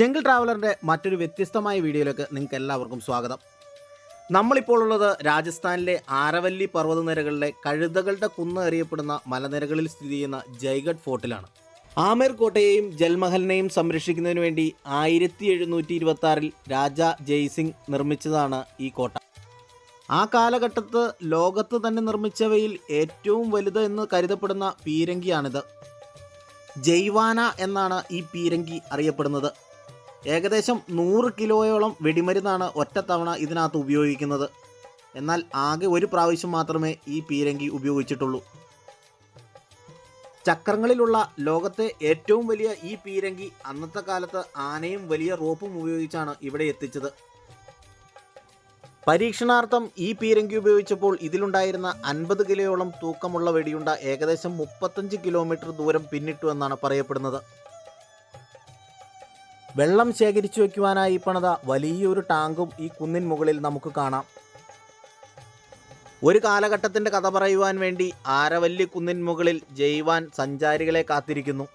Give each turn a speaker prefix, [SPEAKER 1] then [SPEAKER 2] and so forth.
[SPEAKER 1] Jungle ട്രാവലറിന്റെ മറ്റൊരു വ്യത്യസ്തമായ വീഡിയോയിലേക്ക് നിങ്ങൾക്ക് എല്ലാവർക്കും സ്വാഗതം. നമ്മളിപ്പോൾ ഉള്ളത് രാജസ്ഥാനിലെ ആരവല്ലി പർവതനിരകളിലെ കഴുതകളുടെ കുന്ന് അറിയപ്പെടുന്ന മലനിരകളിൽ സ്ഥിതി ചെയ്യുന്ന ജയ്ഗഡ് ഫോർട്ടിലാണ്. ആമേർ കോട്ടയെയും ജൽമഹലിനെയും സംരക്ഷിക്കുന്നതിന് വേണ്ടി ആയിരത്തി എഴുന്നൂറ്റി ഇരുപത്തി ആറിൽ രാജ ജയ്സിംഗ് നിർമ്മിച്ചതാണ് ഈ കോട്ട. ആ കാലഘട്ടത്ത് ലോകത്ത് തന്നെ നിർമ്മിച്ചവയിൽ ഏറ്റവും വലുത് എന്ന് കരുതപ്പെടുന്ന പീരങ്കിയാണിത്. ജൈവാന എന്നാണ് ഈ പീരങ്കി അറിയപ്പെടുന്നത്. ഏകദേശം നൂറ് കിലോയോളം വെടിമരുന്നാണ് ഒറ്റത്തവണ ഇതിനകത്ത് ഉപയോഗിക്കുന്നത്. എന്നാൽ ആകെ ഒരു പ്രാവശ്യം മാത്രമേ ഈ പീരങ്കി ഉപയോഗിച്ചിട്ടുള്ളൂ. ചക്രങ്ങളിലുള്ള ലോകത്തെ ഏറ്റവും വലിയ ഈ പീരങ്കി അന്നത്തെ കാലത്ത് ആനയും വലിയ റോപ്പും ഉപയോഗിച്ചാണ് ഇവിടെ എത്തിച്ചത്. പരീക്ഷണാർത്ഥം ഈ പീരങ്കി ഉപയോഗിച്ചപ്പോൾ ഇതിലുണ്ടായിരുന്ന അൻപത് കിലോയോളം തൂക്കമുള്ള വെടിയുണ്ട ഏകദേശം മുപ്പത്തഞ്ച് കിലോമീറ്റർ ദൂരം പിന്നിട്ടു എന്നാണ് പറയപ്പെടുന്നത്. വെള്ളം ശേഖരിച്ചു വയ്ക്കുവാനായി പണിത വലിയൊരു ടാങ്കും ഈ കുന്നിൻ മുകളിൽ നമുക്ക് കാണാം. ഒരു കാലഘട്ടത്തിന്റെ കഥ പറയുവാൻ വേണ്ടി ആരവല്ലി കുന്നിൻ മുകളിൽ ജയ്വാൻ സഞ്ചാരികളെ കാത്തിരിക്കുന്നു.